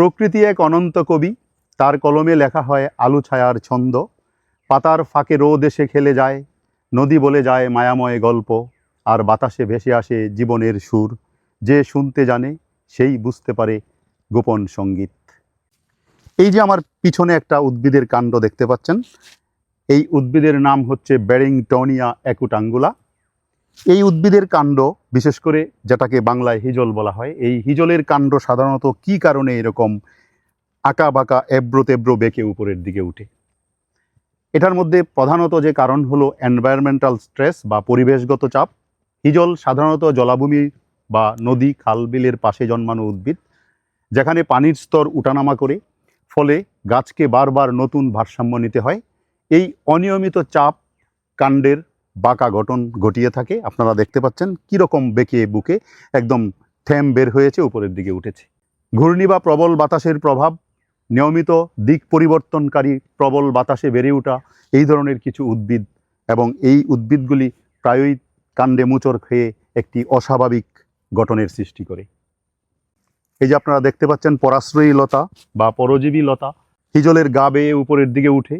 প্রকৃতি এক অনন্ত কবি। তার কলমে লেখা হয়, আলু ছায়ার ছন্দ। পাতার ফাঁকে রোদ এসে খেলে যায়। নদী বলে যায় মায়াময় গল্প। আর বাতাসে ভেসে আসে জীবনের সুর। যে শুনতে জানে, সেই বুঝতে পারে গোপন সংগীত। এই যে আমার পিছনে একটা উদ্ভিদের কাণ্ড দেখতে পাচ্ছেন। এই উদ্ভিদের নাম হচ্ছে ব্যারিংটনিয়া অ্যাকুটাঙ্গুলা এই উদ্ভিদের কাণ্ড, বিশেষ করে যেটাকে বাংলায় হিজল বলা হয়, এই হিজলের কাণ্ড সাধারণত কি কারণে এরকম আঁকা বাঁকা এব্রো তেব্রো বেঁকে উপরের দিকে উঠে? এটার মধ্যে প্রধানত যে কারণ হলো এনভায়রনমেন্টাল স্ট্রেস বা পরিবেশগত চাপ। হিজল সাধারণত জলাভূমি বা নদী খাল বিলের পাশে জন্মানো উদ্ভিদ, যেখানে পানির স্তর উঠানামা করে, ফলে গাছকে বারবার নতুন ভারসাম্য নিতে হয়। এই অনিয়মিত চাপ কাণ্ডের বাঁকা গঠন ঘটিয়ে থাকে। আপনারা দেখতে পাচ্ছেন কীরকম বেঁকে বুকে একদম থ্যাম বের হয়েছে, উপরের দিকে উঠেছে। ঘূর্ণি বা প্রবল বাতাসের প্রভাব, নিয়মিত দিক পরিবর্তনকারী প্রবল বাতাসে বেড়ে ওঠা, এই ধরনের কিছু উদ্ভিদ এবং এই উদ্ভিদগুলি প্রায়ই কাণ্ডে মুচর খেয়ে একটি অস্বাভাবিক গঠনের সৃষ্টি করে। এই যে আপনারা দেখতে পাচ্ছেন পরাশ্রয়ী লতা বা পরজীবী লতা, হিজলের গা বেয়ে উপরের দিকে উঠে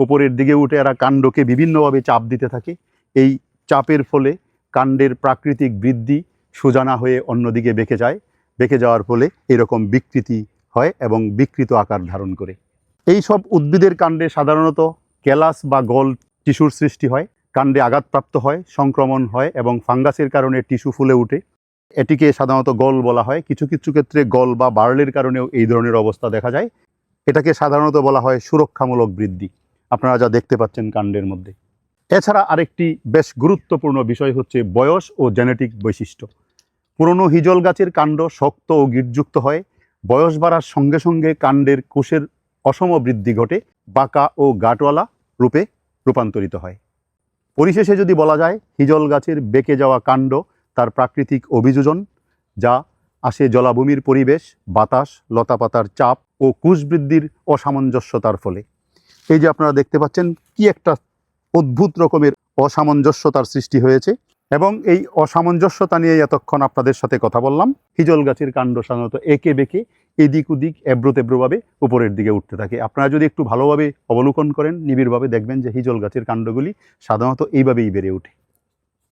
উপরের দিকে উঠে এরা কাণ্ডকে বিভিন্নভাবে চাপ দিতে থাকে। এই চাপের ফলে কাণ্ডের প্রাকৃতিক বৃদ্ধি সোজানা হয়ে অন্যদিকে বেঁকে যায়। বেঁকে যাওয়ার ফলে এরকম বিকৃতি হয় এবং বিকৃত আকার ধারণ করে। এই সব উদ্ভিদের কাণ্ডে সাধারণত ক্যালাস বা গল টিস্যুর সৃষ্টি হয়। কাণ্ডে আঘাতপ্রাপ্ত হয়, সংক্রমণ হয় এবং ফাঙ্গাসের কারণে টিস্যু ফুলে ওঠে। এটিকে সাধারণত গল বলা হয়। কিছু কিছু ক্ষেত্রে গল বা বার্লের কারণেও এই ধরনের অবস্থা দেখা যায়। এটাকে সাধারণত বলা হয় সুরক্ষামূলক বৃদ্ধি। আপনারা যা দেখতে পাচ্ছেন কাণ্ডের মধ্যে। এছাড়া আরেকটি বেশ গুরুত্বপূর্ণ বিষয় হচ্ছে বয়স ও জেনেটিক বৈশিষ্ট্য। পুরনো হিজল গাছের কাণ্ড শক্ত ও গিটযুক্ত হয়। বয়স বাড়ার সঙ্গে সঙ্গে কাণ্ডের কোষের অসম বৃদ্ধি ঘটে, বাঁকা ও গাটওয়ালা রূপে রূপান্তরিত হয়। পরিশেষে যদি বলা যায়, হিজল গাছের বেঁকে যাওয়া কাণ্ড তার প্রাকৃতিক অভিযোজন, যা আসে জলাভূমির পরিবেশ, বাতাস, লতাপাতার চাপ ও কুশ বৃদ্ধির অসামঞ্জস্যতার ফলে। এই যে আপনারা দেখতে পাচ্ছেন কি একটা অদ্ভুত রকমের অসামঞ্জস্যতার সৃষ্টি হয়েছে এবং এই অসামঞ্জস্যতা নিয়ে এতক্ষণ আপনাদের সাথে কথা বললাম। হিজল গাছের কাণ্ড সাধারণত একে বেঁকে এদিক ওদিক এব্রো তেব্রোভাবে উপরের দিকে উঠতে থাকে। আপনারা যদি একটু ভালোভাবে অবলোকন করেন, নিবিড়ভাবে দেখবেন যে হিজল গাছের কাণ্ডগুলি সাধারণত এইভাবেই বেড়ে ওঠে।